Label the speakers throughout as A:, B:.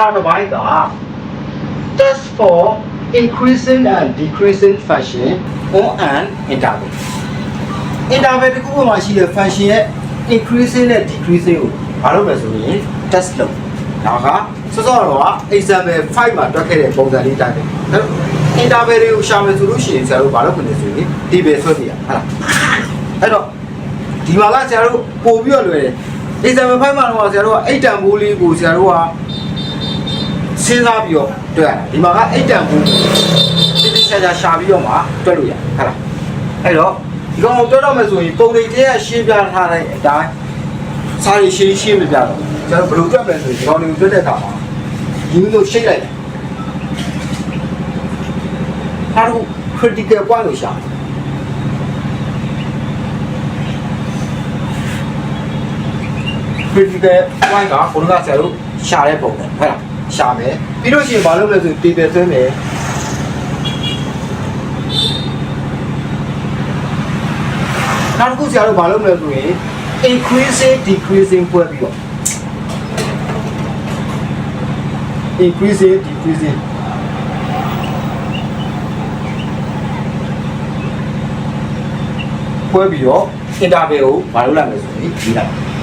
A: နောက်တစ်ပိုင်းက test for increasing and decreasing function on an interval interval တစ်ခုပေါ်မှာရှိတဲ့ function ရဲ့ increasing နဲ့ decreasing ကိုဘာလုပ်မလဲဆိုရင် test လုပ်ဒါကစောစောတော့က example 5မှာတွက်ခဲ့တဲ့ပုံစံလေးတိုင်းပဲအဲ့တော့ interval တွေကိုရှာမယ်ဆိုလို့ရှိရင်ဆရာတို့ဘာလုပ်မလဲဆိုရင်ဒီပဲဆွဲပြရဟုတ်လားအဲ့တော့ဒီမှာကဆရာတို့ပို့ပြီးတော့လွယ်တယ် example 5မှာတော့ဆရာတို့က8တန်ဘိုးလေးကိုဆရာတို့က စဉ်းစားပြီးတော့တွေ့ရတယ်ဒီမှာကအိတ်တန်ဘူးတိတိကျကျရှာပြီးတော့မှတွေ့လို့ရဟုတ်လားအဲ့တော့ဒီကောင်ကိုတွေ့တော့မယ်ဆိုရင်ပုံရိပ်တွေကရှင်းပြထားတဲ့အတိုင်းစားရရှင်းရှင်းမပြတော့ကျွန်တော်ဘယ်လိုတွေ့မလဲဆိုရင်ဒီကောင်တွေကိုတွေ့တဲ့အခါမှာဒီလိုရှိတ်လိုက်တယ်ဟာတော့ critical point လို့ရှာတယ် critical point ကဘုရားဆရာတို့ရှာတဲ့ပုံစံဟုတ်လား ရှာမယ်ပြီးလို့ရှိရင်ဘာလုပ်လဲဆိုရင် table ဆွဲမယ်နောက်တစ်ခုဆရာတို့ဘာလုပ်မလဲဆိုရင် increasing decreasing ပွဲပြီးတော့ increasing decreasing ပွဲပြီးတော့ interval ကိုဘာလုပ်လိုက်မလဲဆိုရင်ရေးလိုက်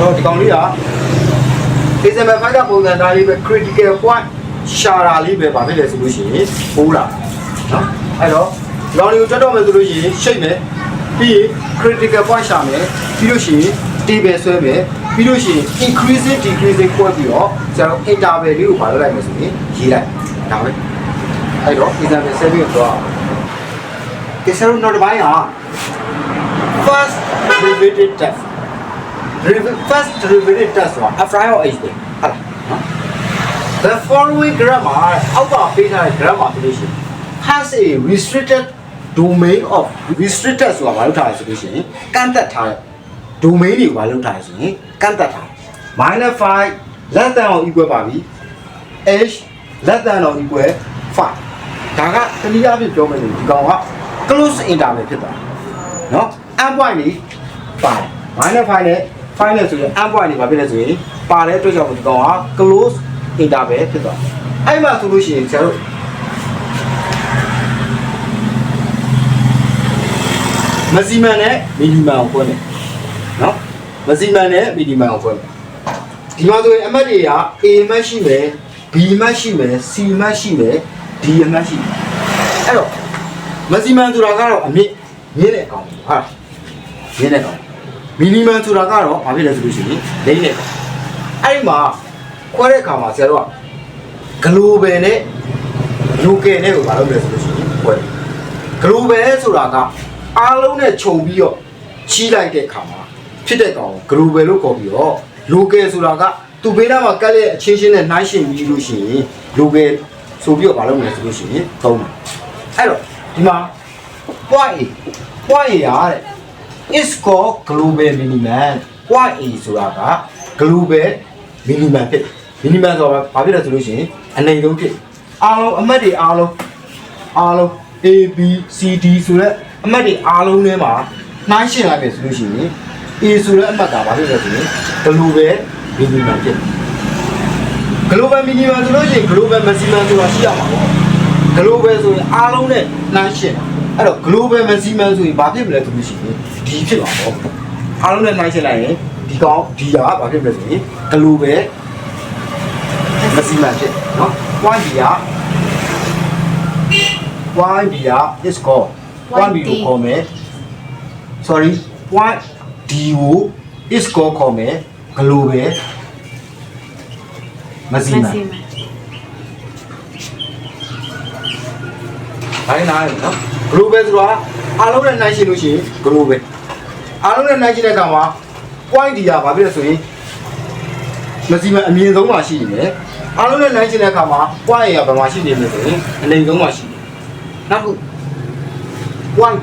A: တော့ဒီကောင်လေးက example 5ကပုံစံသားလေးပဲ critical point ရှာတာလေးပဲဗာဖြစ်လဲဆိုလို့ရှိရင်ပိုးလာနော်အဲ့တော့ဒီကောင်လေးကိုတက်တော့မယ်ဆိုလို့ရှိရင်ရှိတ်မယ်ပြီးရင် critical point ရှာမယ်ပြီးလို့ရှိရင် table ဆွဲမယ်ပြီးလို့ရှိရင် increasing decreasing ခွဲပြီးတော့ကျွန်တော် interval လေးကိုဗာလုပ်လိုက်မယ်ဆိုရင်ရေးလိုက်ဒါပဲအဲ့တော့ example 7ကိုတော့ကဲဆရာတို့နောက်တစ်ပိုင်းက first derivative test derivative first derivative test ဆိုတာ f prime of h ပဲဟုတ်လားနော် the following grammar အောက်ကပေးထားတဲ့ grammar ဆိုလို့ရှိရင် has a restricted domain of restricted ဆိုတာဘာလို့ထားလဲဆိုလို့ရှိရင်ကန့်သက်ထားတဲ့ domain တွေကိုဘာလို့ထားလဲဆိုရင်ကန့်သက်ထားတယ် minus 5 less than or equal ပါပြီ h less than or equal 5ဒါကတနည်းအားဖြင့်ပြောမယ်ဆိုဒီကောင်က close interval ဖြစ်သွားတယ်နော် end point นี่ပါတယ် minus 5နဲ့ 5နဲ့ဆိုရင် end point นี่ဘာဖြစ်လဲဆိုရင်ပါတဲ့အတွက်ကြောင့်ဒီကောင်က close interval ဖြစ်သွားတယ်အဲ့မှာဆိုလို့ရှိရင်ဆရာတို့မက်ဆီမန်နဲ့မီနီမန်ကိုဖွင့်တယ်နော်မက်ဆီမန်နဲ့မီနီမန်ကိုဖွင့်တယ်ဒီမှာဆိုရင်အမှတ်တွေက A အမှတ်ရှိမယ် B အမှတ်ရှိမယ် C အမှတ်ရှိမယ် D အမှတ်ရှိမယ်အဲ့တော့မက်ဆီမန်ဆိုတာကတော့အမြင့်မြင့်တဲ့အကောင်ဟုတ်လားမြင့်တဲ့ကောင် မီနီမန်ဆိုတာကတော့ဘာဖြစ်လဲဆိုလို့ရှိရင်လိမ့်တဲ့ကောင်အဲ့ဒီမှာခွဲတဲ့အခါမှာဆရာတို့က global နဲ့ local နဲ့ကိုဘာလုပ်လဲဆိုလို့ရှိရင်ခွဲတယ် global ဆိုတာကအားလုံးနဲ့ခြုံပြီးတော့ချီးလိုက်တဲ့အခါမှာဖြစ်တဲ့ကောင်ကို global လို့ခေါ်ပြီးတော့ local ဆိုတာကသူပေးတာမှာကတ်ရဲ့အချင်းချင်းနဲ့နှိုင်းယှဉ်ပြီးလို့ရှိရင် local ဆိုပြီးတော့ဘာလုပ်မလဲဆိုလို့ရှိရင်သုံးတယ်အဲ့တော့ဒီမှာ point A point A ရတဲ့ is called global minimum point A ဆိုတာက global minimum ဖြစ်တယ် minimum ဆိုတာဘာဖြစ်လဲဆိုလို့ရှိရင်အနေဆုံးဖြစ်တယ်အားလုံးအမှတ်တွေအားလုံးအားလုံး A B C D ဆိုတဲ့အမှတ်တွေအားလုံးထဲမှာနှိုင်းယှဉ်လိုက်ပြီဆိုလို့ရှိရင် A ဆိုတဲ့အမှတ်ကဘာဖြစ်လဲဆိုရင် global minimum ဖြစ်တယ် global minimum ဆိုလို့ရှိရင် global maximum ဆိုတာရှိရမှာပေါ့ global ဆိုရင်အားလုံးနဲ့နှိုင်းယှဉ်တာ အဲ့တော့ global maximum ဆိုရင်ဘာဖြစ်မလဲဆိုလို့ရှိရင်ဒီဖြစ်မှာပေါ့အားလုံးနဲ့နှိုင်းရှင်းလိုက်ရင်ဒီကောင်ဒီကဘာဖြစ်မလဲဆိုရင် global maximum ဖြစ်နော် point ဒီက point ဒီက is call point ဒီကိုခေါ်မယ် sorry point d ကို is call ခေါ်မယ် global maximum ဘာလဲနားလဲနော် global ဆိုတာအားလုံးနဲ့နှိုင်းရှင်းလို့ရှိရင် global အားလုံးနဲ့နှိုင်းရှင်းတဲ့အခါမှာ point ဒီကဘာဖြစ်လဲဆိုရင် maximum အမြင့်ဆုံးမှာရှိနေတယ်အားလုံးနဲ့နှိုင်းရှင်းတဲ့အခါမှာ point ရဘယ်မှာရှိနေလဲဆိုရင်အနိမ့်ဆုံးမှာရှိတယ်နောက်တစ်ခု point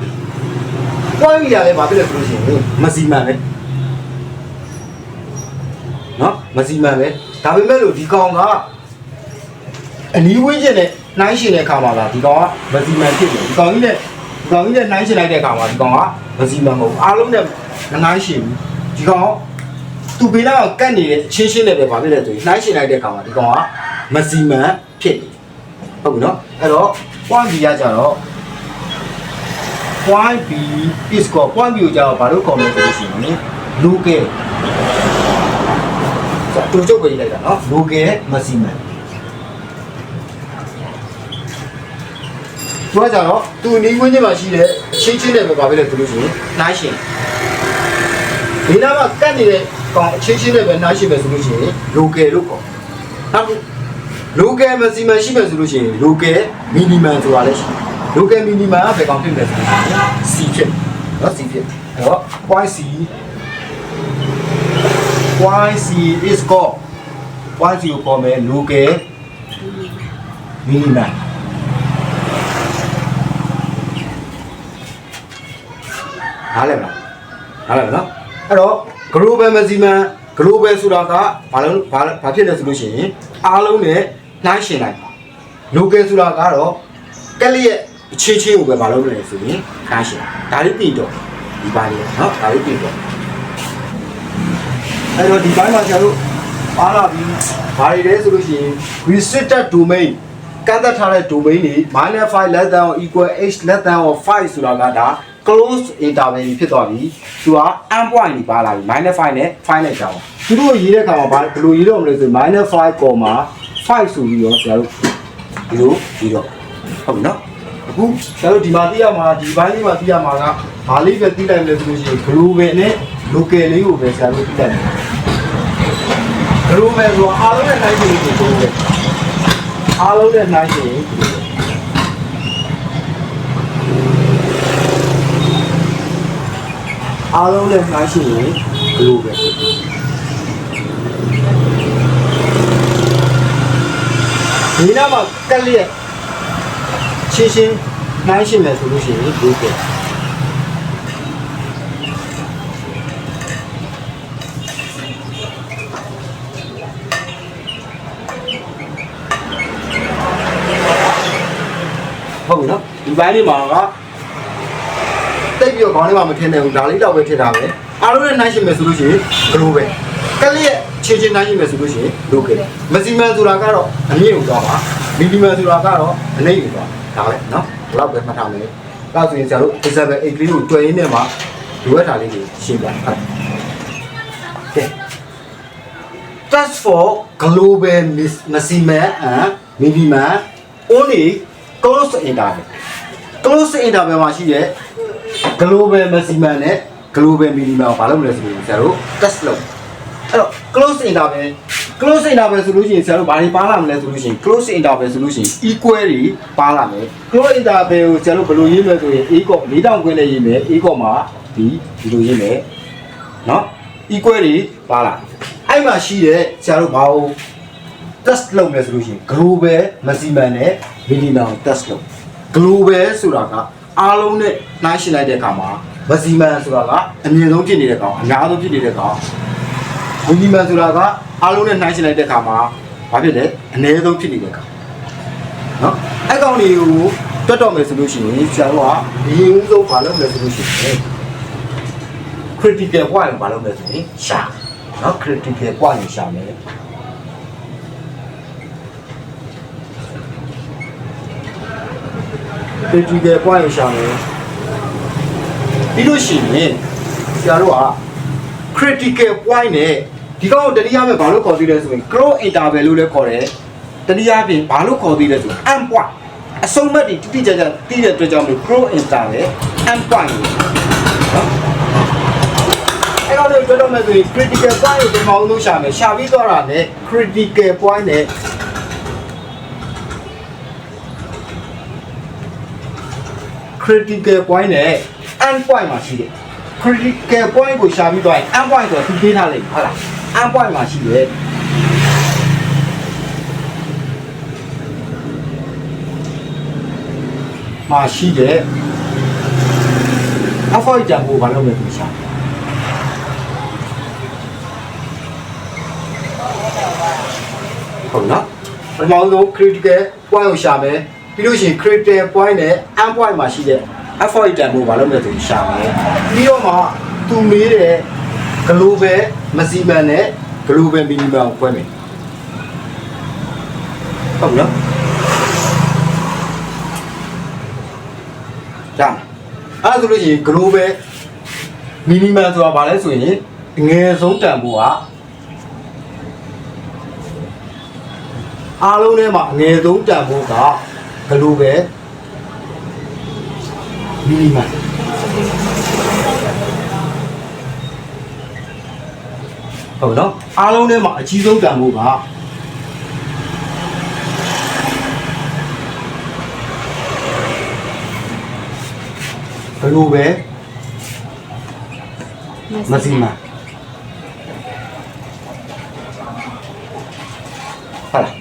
A: point ရလည်းဘာဖြစ်လဲဆိုလို့ရှိရင် maximum ပဲနော် maximum ပဲဒါပေမဲ့လို့ဒီကောင်ကအနီးဝင်းကျင်နဲ့ နှိုင်းရှင်တဲ့အခါမှာလားဒီကောင်ကမစီမံဖြစ်တယ်ဒီကောင်ကြီးနဲ့ဒီကောင်ကြီးနဲ့နှိုင်းရှင်လိုက်တဲ့အခါမှာဒီကောင်ကမစီမံမဟုတ်ဘူးအားလုံးနဲ့မနှိုင်းရှင်ဘူးဒီကောင်သူပေးတော့ကတ်နေတဲ့ချင်းချင်းနဲ့ပဲဘာဖြစ်လဲဆိုရင်နှိုင်းရှင်လိုက်တဲ့အခါမှာဒီကောင်ကမစီမံဖြစ်တယ်ဟုတ်ပြီနော်အဲ့တော့ point B ရကြတော့ point B is called point B ကိုကြတော့ဘာလို့ခေါ်မလဲဆိုလို့ရှိရင် local ဆိုတော့တူချုပ်ကိုရေးလိုက်တာနော် local maximum သူကကြတော့သူအနီးဝင်းကျင်မှာရှိတဲ့ချင်းချင်းနဲ့ပဲပါပဲလေသူလို့ဆိုရင်နှိုင်းရှင်ဒီနားမှာကတ်နေတဲ့ကောင်အချင်းချင်းနဲ့ပဲနှိုင်းရှင်ပဲဆိုလို့ရှိရင် local လို့ခေါ်နောက် local maximum ရှိမယ်ဆိုလို့ရှိရင် local minimum ဆိုတာလည်းရှိတယ် local minimum ကဘယ်ကောင်ဖြစ်မလဲဆိုတော့ C ဖြစ်နော် C ဖြစ်အဲ့တော့ point C point C is called point C ကိုခေါ်မယ် local minimum နားလည်မလားနားလည်မလားအဲ့တော့ global maximum global ဆိုတာကဘာလို့ဘာဘာဖြစ်လဲဆိုလို့ရှိရင်အားလုံးနဲ့နှိုင်းရှင်လိုက် local ဆိုတာကတော့ကက်လျက်အချင်းချင်းကိုပဲဘာလို့လဲဆိုရင်နှိုင်းရှင်ဒါလေးပြင်တော့ဒီပါလေးเนาะဒါလေးပြင်တော့အဲ့တော့ဒီဘိုင်းမှာကျတော့ပါလာပြီးဘာတွေလဲဆိုလို့ရှိရင် restricted domain ကန့်သတ်ထားတဲ့ domain တွေ -5 less than or equal h less than or 5ဆိုတာကဒါ close interval ဖြစ်သွားပြီသူက end point ကြီးပါလာပြီ -5 နဲ့ 5နဲ့ကြောင်းသူတို့ရေးတဲ့အခါမှာဘာဘယ်လိုရေးတော့မလဲဆိုရင် -5, 5ဆိုပြီးတော့ဆရာတို့ဒီလိုပြီးတော့ဟုတ်ပြီနော်အခုဆရာတို့ဒီမှာသိရမှာဒီဘိုင်းလေးမှာသိရမှာကဘာလေးပဲသိလိုက်မလဲဆိုလို့ရှိရင် global နဲ့ local လေးကိုပဲဆရာတို့သိလိုက်တယ် global ဆိုတော့အားလုံးနဲ့နိုင်ချင်လို့ဆိုတော့အားလုံးနဲ့နိုင်ချင်ရင် အားလုံးနဲ့နိုင်ချင်ရင် global ဒီနားမှာကက်လျက်ချင်းချင်းနိုင်ရှင်မယ်ဆိုလို့ရှိရင် global ဟုတ်ပြီနော်ဒီဘိုင်းလေးမှာက တိတ်ပြီးတော့ခေါင်းထဲမှာမထင်းနေဘူးဒါလေးတော့ပဲထည့်တာပဲအားလုံးနဲ့နိုင်ရှင်မယ်ဆိုလို့ရှိရင် global ကက်လျက်ချင်းချင်းနိုင်ရှင်မယ်ဆိုလို့ရှိရင် local maximum ဆိုတာကတော့အမြင့်ကိုသွားပါ minimum ဆိုတာကတော့အနိမ့်ကိုသွားဒါပဲနော်ဘယ်တော့ပဲမှတ်ထားမယ်ဒါဆိုရင်ဆရာတို့ example 8ကလေးကိုတွေ့ရင်းနဲ့မှာလိုအပ်တာလေးတွေရှင်းပြဟုတ်ကဲ့ That's for global mis- maximum and minimum only close interval close interval မှာရှိတဲ့ global maximum နဲ့ global minimum ကိုဘာလုပ်မလဲဆိုလို့ဆရာတို့ test လုပ်အဲ့တော့ close interval close interval ဆိုလို့ရှိရင်ဆရာတို့ဘာတွေပါလာမလဲဆိုလို့ရှိရင် close interval ဆိုလို့ရှိရင် equal တွေပါလာမယ် close interval ကိုဆရာတို့ဘယ်လိုရေးမလဲဆိုရင် a ကော၄တောင်ခွင်းနဲ့ရေးမယ် a ကောမှာ b ဒီလိုရေးမယ်နော် equal တွေပါလာအဲ့မှာရှိတဲ့ဆရာတို့ဘာလို့ test လုပ်မယ်ဆိုလို့ရှိရင် global maximum နဲ့ minimum test လုပ် global ဆိုတာကအားလုံးနဲ့နှိုင်းယှဉ်လိုက်တဲ့အခါမှာ maximum ဆိုတာကအမြင့်ဆုံးဖြစ်နေတဲ့ကောင်အများဆုံးဖြစ်နေတဲ့ကောင် minimum ဆိုတာကအားလုံးနဲ့နှိုင်းယှဉ်လိုက်တဲ့အခါမှာဘာဖြစ်လဲအနည်းဆုံးဖြစ်နေတဲ့ကောင်နော်အဲ့ကောင်တွေကိုတွတ်တော့မယ်ဆိုလို့ရှိရင်ဆရာတို့ကအရင်ဦးဆုံးဘာလုပ်မလဲဆိုလို့ရှိရင် critical point ကိုဘာလုပ်မလဲဆိုရင်ရှာနော် critical point ကိုရှာမယ် critical point ကိုရှာမယ်ပြီးလို့ရှိရင်ဆရာတို့က critical point နဲ့ဒီကောင်ကိုတတိယမဲ့ဘာလို့ခေါ်သေးလဲဆိုရင် cross interval လို့လည်းခေါ်တယ်တတိယပြင်ဘာလို့ခေါ်သေးလဲဆိုရင် end point အဆုံးမတ်ဒီတိတိကျကျသိတဲ့အတွက်ကြောင့်မလို့ cross interval end point လို့နော်အဲ့တော့ပြောတော့မယ်ဆိုရင် critical point ကိုဒီမှာအောင်လို့ရှာမယ်ရှာပြီးတော့တာနဲ့ critical point နဲ့ critical point နဲ့ end point မှာရှိတယ် critical point ကိုရှာပြီးတော့ရင် end point ဆိုတော့သူပေးထားလိုက်ဟုတ်လား end point မှာရှိတယ်မှာရှိတယ် alpha ကြံဖို့ဘာလုပ်မလဲသူရှာဟုတ်နော်ပထမဆုံး critical point ကိုရှာမယ် ပြီးလို့ရှိရင် critical point နဲ့ end point မှာရှိတဲ့ alpha တန်ဖို့ဘာလုပ်မလဲသူရှာမယ်ပြီးတော့မှသူမေးတဲ့ global maximum နဲ့ global minimum ကိုဖွင့်မယ်ဟုတ်နော်ဒါအဲ့ဒါဆိုလို့ရှိရင် global minimum ဆိုတာဘာလဲဆိုရင်အငယ်ဆုံးတန်ဖို့ကအားလုံးထဲမှာအငယ်ဆုံးတန်ဖို့က global minimum ဟုတ်နော်အားလုံးထဲမှာအကြီးဆုံးတန်ဖို့ကဘယ်လိုပဲမစီမဟာလား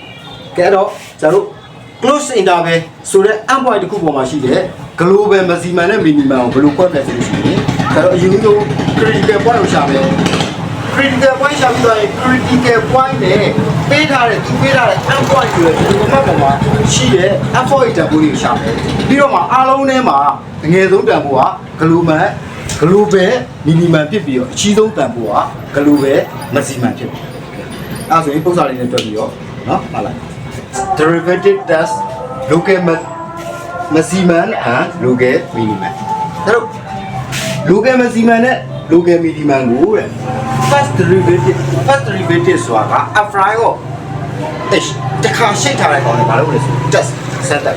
A: ကဲတော့ကျွန်တော်တို့ close interval ဆိုတဲ့ end point တစ်ခုပေါ်မှာရှိတဲ့ global maximum နဲ့ minimum ကိုဘယ်လိုခွဲပြလဲဆိုလို့ရှိရင်ကျွန်တော်အရင်ဆုံး critical point ကိုရှာမယ် critical point ရှာပြီးတော့ရင် critical point နဲ့ပေးထားတဲ့သူပေးထားတဲ့ end point ဆိုတဲ့ဒီကမ္ဘာပေါ်မှာရှိတဲ့ end point တန်ဖိုးတွေကိုရှာမယ်ပြီးတော့မှအားလုံးထဲမှာအငယ်ဆုံးတန်ဖိုးက global global minimum ဖြစ်ပြီးတော့အကြီးဆုံးတန်ဖိုးက global maximum ဖြစ်တယ်အဲဆိုရင်ပုံစံလေးနဲ့တွက်ပြီးတော့နော်မှတ်လိုက် derivative test local ma- maximum and local minimum ဒါတော့ local maximum နဲ့ local minimum ကိုတဲ့ first derivative first derivative ဆိုတာက apply ကို h တခါရှိတ်ထားတဲ့ကောင်နဲ့ဘာလို့လဲဆို test set up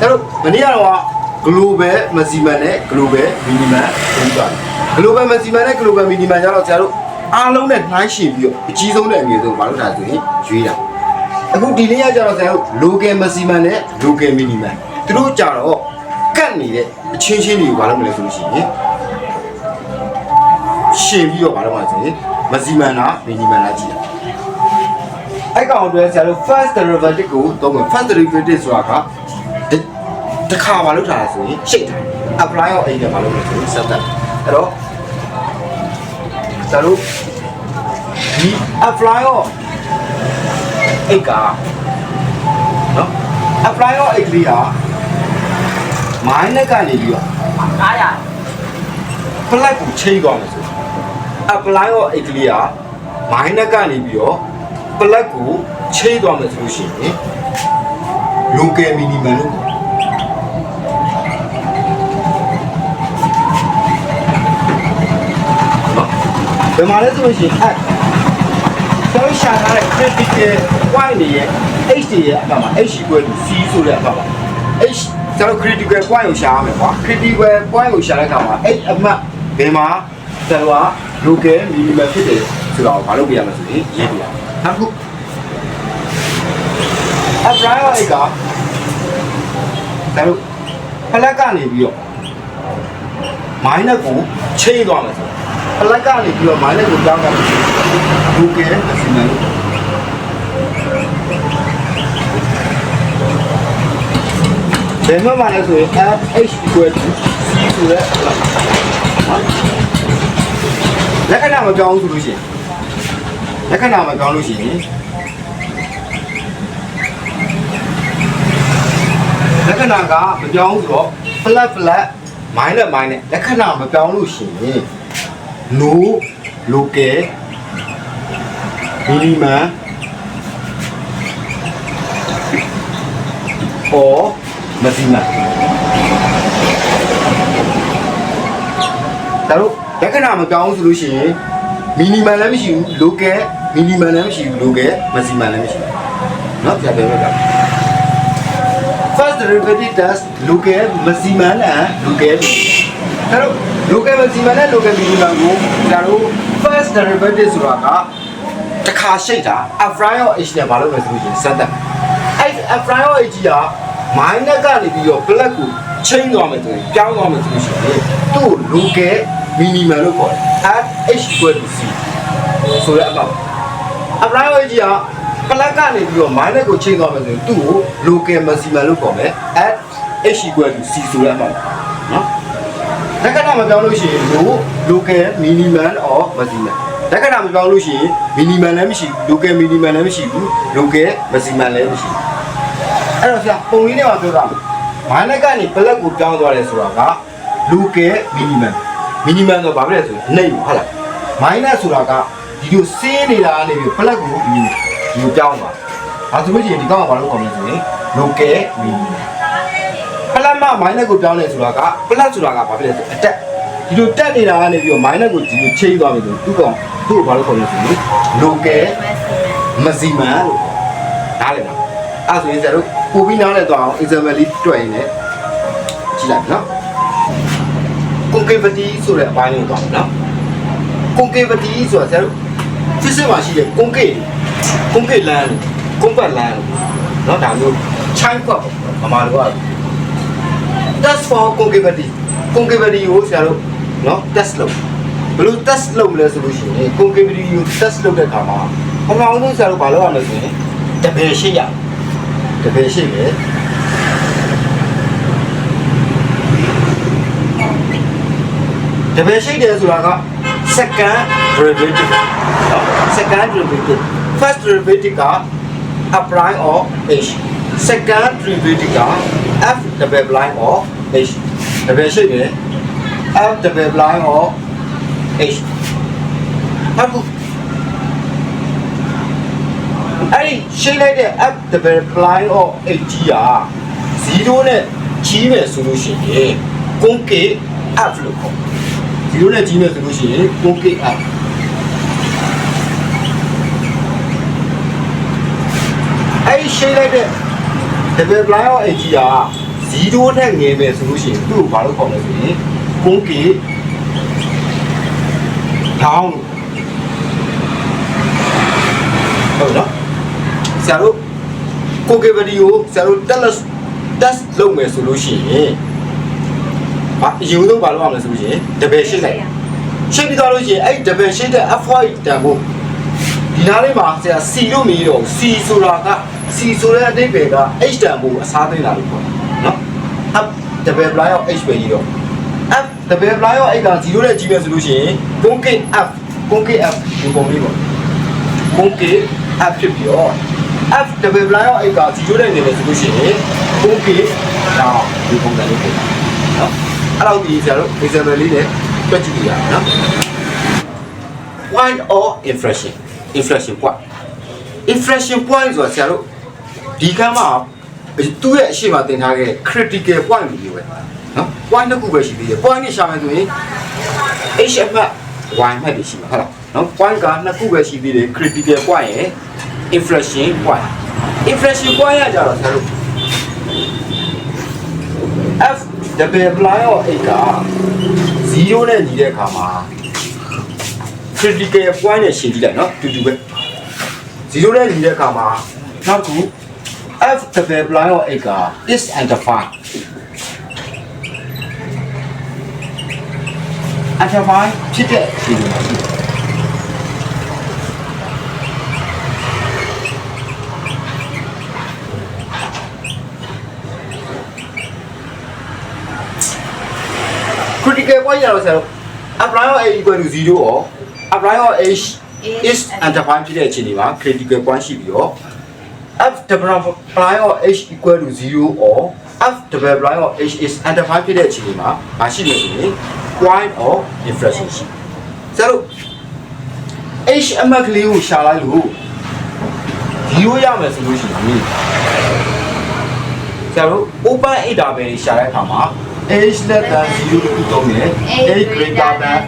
A: ဒါတော့မနေ့ကတော့ global maximum နဲ့ global minimum ကိုပြောတာ global maximum နဲ့ global minimum ကျတော့ဆရာတို့အားလုံးနဲ့နှိုင်းယှဉ်ပြီးတော့အကြီးဆုံးနဲ့အငယ်ဆုံးဘာလို့ထားဆိုရင်ရွေးတာ အခုဒီနေ့ကကျတော့ဆရာတို့ local maximum နဲ့ local minimum သူတို့ကြတော့ကတ်နေတဲ့အချင်းချင်းတွေကိုဘာလို့မလဲဆိုလို့ရှိရင်ရှင်ပြီးတော့ဘာလို့မှဆိုရင်မစီမန်လားမီနီမန်လားကြည့်တာအဲ့ကောင်အတွက်ဆရာတို့ first derivative ကိုသုံးမယ် first derivative ဆိုတာကတတစ်ခါဘာလို့ထားလဲဆိုရင်ရှိတ်ထား apply ရောအဲ့ဒါဘာလို့လဲဆိုရင် set တယ်အဲ့တော့ဆရာတို့ဒီ apply ရော အဲ့ကနော် apply ရောအဲ့ကလေးဟာမိုင်းနဲ့ကနေပြီးတော့
B: 900
A: flag ကိုချိန်သွားမယ်ဆို apply ရောအဲ့ကလေးဟာမိုင်းနဲ့ကနေပြီးတော့ flag ကိုချိန်သွားမယ်ဆိုလို့ရှိရင် local minimum လို့ခေါ်တယ်နော်ဘယ်မှာလဲဆိုလို့ရှိရင်အဲ့ကျောင်း ရှာထားတဲ့ critical point တွေရဲ့ h တွေရဲ့အမှမှာ h equal to c ဆိုတဲ့အမှမှာ h ကျွန်တော် critical point ကိုရှာရမယ်ကွာ critical point ကိုရှာတဲ့အခါမှာ h အမှတ်ဘယ်မှာကျွန်တော်က local minimum ဖြစ်တယ်ဆိုတော့ဘာလုပ်ပြရမလဲဆိုရင်ရေးပြရမယ်နောက်တစ်ခု apply ကအဲ့ကကျွန်တော်ဖလက်ကနေပြီးတော့ minus ကိုချိန်သွားမယ်ဆိုဖလက်ကနေပြီးတော့ minus ကိုကြောင်း သွားမယ် local maximum လို့ဘယ်မှာမှလဲဆိုရင် f h equal to c ဆိုတဲ့လက္ခဏာမပြောင်းဘူးဆိုလို့ရှိရင်လက္ခဏာမပြောင်းလို့ရှိရင်လက္ခဏာကမပြောင်းဘူးဆိုတော့ flat flat minus minus လက္ခဏာမပြောင်းလို့ရှိရင် no local မီလီမာပေါ်မဒီနာဒါတို့လက္ခဏာမကောင်းဆိုလို့ရှိရင်မီနီမမ်လည်းမရှိဘူးလိုကယ်မီနီမမ်လည်းမရှိဘူးလိုကယ်မစီမမ်လည်းမရှိဘူးနော်ပြန်ပြောပြတာ first derivative does local maximum and local ဒါတော့ local maximum နဲ့ local minimum ကိုဒါတို့ first derivative ဆိုတာက တစ်ခါရှိတ်တာ f prime of h နဲ့ဘာလို့လဲဆိုလို့ရှိရင်စက်တက်အဲ့ f prime of h ကြီးက minus ကနေပြီးတော့ plus ကို change သွားမယ်ဆိုရင်ပြောင်းသွားမယ်ဆိုလို့ရှိရင်သူ့ကို local minimum လို့ခေါ်တယ် at h equal to c ဆိုတဲ့အပေါ့ f prime of h ကြီးက plus ကနေပြီးတော့ minus ကို change သွားမယ်ဆိုရင်သူ့ကို local maximum လို့ခေါ်မယ် at h equal to c ဆိုတဲ့အပေါ့နော်လက္ခဏာမပြောင်းလို့ရှိရင် low local minimum or maximum လက္ခဏာမပြောင်းလို့ရှိရင် minimum လည်းမရှိဘူး local minimum လည်းမရှိဘူး local maximum လည်းမရှိဘူးအဲ့တော့ဆရာပုံလေးထဲမှာပြောတာမိုင်းလက်ကနေ black ကိုပြောင်းသွားတယ်ဆိုတာက local minimum minimum ဆိုဘာဖြစ်လဲဆိုရင်အနှိမ့်ဟုတ်လား minus ဆိုတာကဒီလိုဆင်းနေတာကနေပြီး black ကိုဒီလိုပြောင်းသွားဒါဆိုလို့ရှိရင်ဒီကောင်ကဘာလို့ခေါ်မလဲဆိုရင် local minimum ပလက်မ minus ကိုပြောင်းလဲဆိုတာက plus ဆိုတာကဘာဖြစ်လဲဆိုအတက် ဒီလိုတက်နေတာကနေပြီးတော့ minus ကိုဒီလိုချိန်သွားပြီဆိုသူ့ကောင်သူ့ကိုဘာလို့ခေါ်လဲဆိုရင် local မစီမန်လို့နားလည်လားအဲ့ဆိုရင်ဆရာတို့ပို့ပြီးနားလည်သွားအောင် example လေးတွေ့ရင်လည်းကြည့်လိုက်နော် concavity ဆိုတဲ့အပိုင်းကိုသွားမယ်နော် concavity ဆိုတာဆရာတို့ physics မှာရှိတဲ့ concave concave လမ်း compact လမ်းနော်ဒါမျိုး chain cup ပမာလိုက that's for concavity concavity ကိုဆရာတို့ နော် test လုပ်ဘလို့ test လုပ်မလဲဆိုလို့ရှိရင် concavity ကို test လုပ်တဲ့အခါမှာပထမဆုံးဆရာတို့ဘာလုပ်ရမလဲဆိုရင်တပယ်ရှိရတပယ်ရှိမယ်တပယ်ရှိတယ်ဆိုတာက second derivative second derivative first derivative က apply of h second derivative က f double blind of h တပယ်ရှိတယ် f double blind or h အခုအဲ့ဒီရှင်းလိုက်တဲ့ f double blind or h ကြီးက0နဲ့ကြီးမယ်ဆိုလို့ရှိရင် concave f လို့ခေါ်0နဲ့ကြီးမယ်ဆိုလို့ရှိရင် concave f အဲ့ဒီရှင်းလိုက်တဲ့ double blind or h ကြီးက0ထက်ငယ်မယ်ဆိုလို့ရှိရင်သူ့ကိုဘာလို့ခေါ်လဲဆိုရင် concave down ဟုတ်နော်ဆရာတို့ concavity ကိုဆရာတို့ test test လုပ်မယ်ဆိုလို့ရှိရင်ဘာအရင်ဆုံးဘာလုပ်ရမလဲဆိုလို့ရှိရင် double ရှင်းလိုက်ရှင်းပြီးသွားလို့ရှိရင်အဲ့ double ရှင်းတဲ့ f1 တန်ဖို့ဒီနားလေးမှာဆရာ C လို့မရတော့ C ဆိုတာက C ဆိုတဲ့အဓိပ္ပာယ်က H တန်ဖို့အစားသိမ်းတာလို့ပြောတာနော် up double blind of H ပဲကြီးတော့ F double blind of H က0နဲ့ကြီးပဲဆိုလို့ရှိရင် concave F concave F ဒီပုံလေးပေါ့ concave F ဖြစ်ပြီးတော့ F double blind of H က0နဲ့နေမယ်ဆိုလို့ရှိရင် concave ဒါဒီပုံစံလေးပေါ့နော်အဲ့တော့ဒီဆရာတို့ example လေးနဲ့တွက်ကြည့်ကြရအောင်နော် point or inflection inflection point inflection point ဆိုတာဆရာတို့ဒီကမ်းမှာသူ့ရဲ့အရှိမတင်ထားခဲ့ critical point လို့ပြောပဲနော် point တစ်ခုပဲရှိသေးတယ် point နဲ့ရှာမယ်ဆိုရင် h အမှတ် y အမှတ်တွေရှိမှာဟုတ်လားနော် point ကနှစ်ခုပဲရှိသေးတယ် critical point ရယ် inflection point inflection point ရကြတော့ဆရာတို့ f double blind or 8က0နဲ့ညီတဲ့အခါမှာ critical point နဲ့ရှင်းကြည့်လိုက်နော်တူတူပဲ0နဲ့ညီတဲ့အခါမှာနောက်တစ်ခု f double blind or 8က is undefined undefined ဖြစ်တဲ့အခြေအနေမှာရှိတယ်။ critical point ရတော့ဆရာတို့ apply of a equal to 0 or apply of h is undefined ဖြစ်တဲ့အခြေအနေမှာ critical point ရှိပြီးတော့ f double apply of h equal to 0 or f double apply of h is undefined ဖြစ်တဲ့အခြေအနေမှာမရှိလို့ဆိုရင် point of inflection ရှိဆရာတို့ h အမှတ်ကလေးကိုရှာလိုက်လို့0ရမယ်ဆိုလို့ရှိရင်ဆရာတို့ open interval တွေရှာတဲ့အခါမှာ h less than 0တခုသုံးတယ် h greater than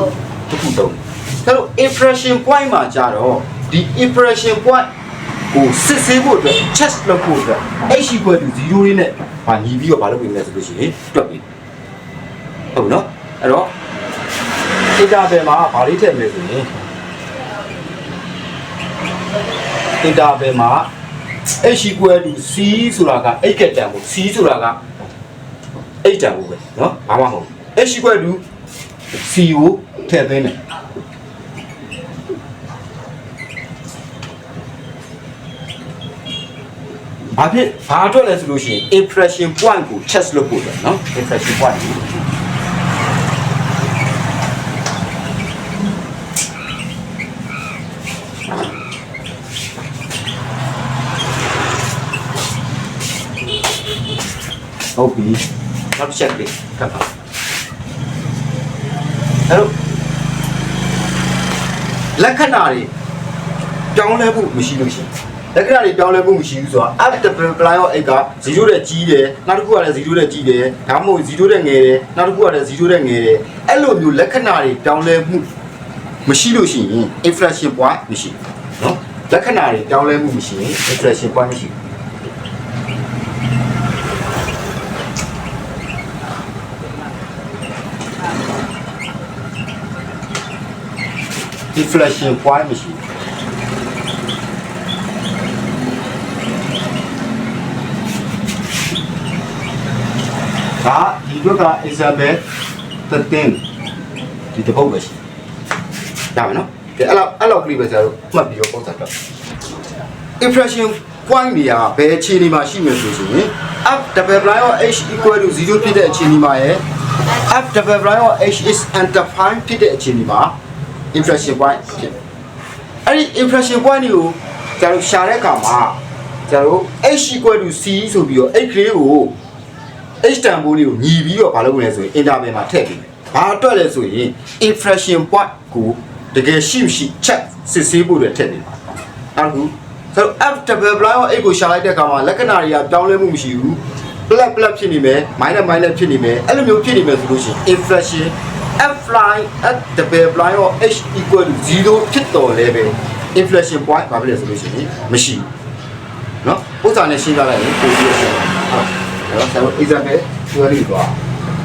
A: 0တခုသုံးတယ်ဒါလို့ impression point မှာကြတော့ဒီ impression point ကိုစစ်ဆေးဖို့အတွက် test လုပ်ဖို့အတွက် h equal to 0လေးနဲ့ဗာညီပြီးတော့ဗာလုပ်ပေးမယ်ဆိုလို့ရှိရင်တွက်ပြီဟုတ်နော် အဲ့တော့ interval မှာဗာလေးထည့်မယ်ဆိုရင် interval မှာ h equal to c ဆိုတာက8ကတန်ဖို့ c ဆိုတာက8တန်ဖို့ပဲเนาะဘာမှမဟုတ် h equal to c ကိုထည့်သွင်းတယ်ဘာဖြစ်ဘာအတွက်လဲဆိုလို့ရှိရင် impression point ကို test လုပ်ဖို့တယ်เนาะ impression point ဟုတ်ပြီနောက်တစ်ချက်လေးခတ်ပါအဲ့တော့လက္ခဏာတွေပြောင်းလဲဖို့မရှိလို့ရှိရင်လက္ခဏာတွေပြောင်းလဲဖို့မရှိဘူးဆိုတာ up double plan of 8က0တဲ့ကြီးတယ်နောက်တစ်ခုကလည်း0တဲ့ကြီးတယ်ဒါမှမဟုတ်0တဲ့ငယ်တယ်နောက်တစ်ခုကလည်း0တဲ့ငယ်တယ်အဲ့လိုမျိုးလက္ခဏာတွေပြောင်းလဲမှုမရှိလို့ရှိရင် inflection point မရှိဘူးเนาะလက္ခဏာတွေပြောင်းလဲမှုမရှိရင် inflection point မရှိဘူး deflection point မရှိဘူးဒါဒီဘက်က example 13ဒီတစ်ပုတ်ပဲရှိဒါပဲနော်ဒီအဲ့လောက်အဲ့လောက်ကလေးပဲဆရာတို့မှတ်ပြီးတော့ပုံစံတော့ impression point တွေကဘယ်အခြေအနေမှာရှိမယ်ဆိုရင် f double blind of h equal to 0ဖြစ်တဲ့အခြေအနေမှာရယ် f double blind of h is undefined ဖြစ်တဲ့အခြေအနေမှာ impression point ဖြစ်တယ်အဲ့ဒီ impression point တွေကိုကျွန်တော်ရှာတဲ့အခါမှာကျွန်တော် h equal to c ဆိုပြီးတော့ h ကလေးကို h တန်ဖိုးလေးကိုညီပြီးတော့မလုပ်လဲဆိုရင် interval မှာထည့်ပြီးဘာအတွက်လဲဆိုရင် inflection point ကိုတကယ်ရှိမရှိ check စစ်ဆေးဖို့အတွက်ထည့်နေပါအဲ့ဒါဆိုတော့ f double blind ကို h ကိုရှာလိုက်တဲ့အခါမှာလက္ခဏာတွေကပြောင်းလဲမှုမရှိဘူး plus plus ဖြစ်နေမယ် minus minus ဖြစ်နေမယ်အဲ့လိုမျိုးဖြစ်နေမယ်ဆိုလို့ရှိရင် inflection f line at double blind ကို h equal to 0ဖြစ်တော်လဲပဲ inflection point ဘာဖြစ်လဲဆိုလို့ရှိရင်မရှိဘူးเนาะဥစ္စာနဲ့ရှင်းပြလိုက်ရင်ပို့ပြီးရှင်းပါဟုတ်ဒါတော့ဆရာတို့ example ပြောရလိမ့်သွား